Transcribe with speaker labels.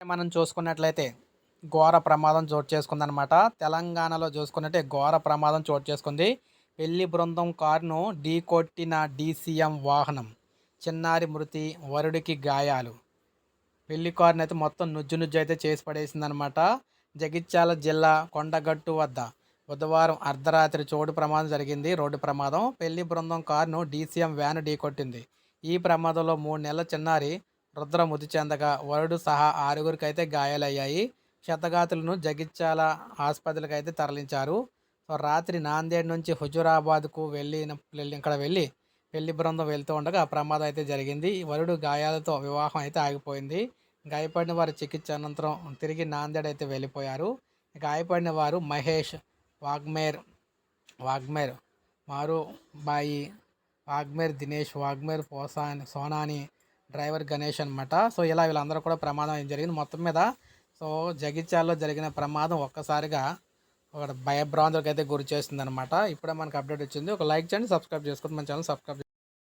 Speaker 1: మనం చూసుకున్నట్లయితే ఘోర ప్రమాదం చోటు చేసుకుందనమాట తెలంగాణలో చూసుకున్నట్టే ఘోర ప్రమాదం చోటు చేసుకుంది. పెళ్ళి బృందం కారును ఢీకొట్టిన డీసీఎం వాహనం చిన్నారి మృతి వరుడికి గాయాలు. పెళ్ళి కారుని అయితే మొత్తం నుజ్జు నుజ్జు అయితే చేసి పడేసిందనమాట జగిత్యాల జిల్లా కొండగట్టు వద్ద బుధవారం అర్ధరాత్రి చోటు ప్రమాదం జరిగింది. రోడ్డు ప్రమాదం. పెళ్ళి బృందం కారును డీసీఎం వ్యాన్ ఢీకొట్టింది. ఈ ప్రమాదంలో మూడు నెలల చిన్నారి రుద్ర మృతి చెందగా వరుడు సహా ఆరుగురికి అయితే గాయాలయ్యాయి. క్షతగాతులను జగిత్యాల ఆసుపత్రికి అయితే తరలించారు. సో రాత్రి నాందేడ్ నుంచి హుజురాబాద్కు వెళ్ళిన వెళ్ళి ఇక్కడ వెళ్ళి పెళ్ళి బృందం వెళ్తూ ఉండగా ఆ ప్రమాదం అయితే జరిగింది. వరుడు గాయాలతో వివాహం అయితే ఆగిపోయింది. గాయపడిన వారు చికిత్స అనంతరం తిరిగి నాందేడ్ అయితే వెళ్ళిపోయారు. గాయపడిన వారు మహేష్ వాగ్మేర్ వాగ్మేర్ మారు బాయి వాగ్మేర్ దినేష్ వాగ్మేర్ పోసాన్ సోనాని డ్రైవర్ గణేష్ అనమాట సో ఇలా వీళ్ళందరూ కూడా ప్రమాదం ఏం జరిగింది. మొత్తం మీద సో జగిత్యాల్లో జరిగిన ప్రమాదం ఒక్కసారిగా ఒక భయభ్రాంతులకు అయితే గురి చేస్తుంది అనమాట ఇప్పుడే మనకు అప్డేట్ వచ్చింది. ఒక లైక్ చేయండి సబ్స్క్రైబ్ చేసుకోండి. మన ఛానల్ సబ్స్క్రైబ్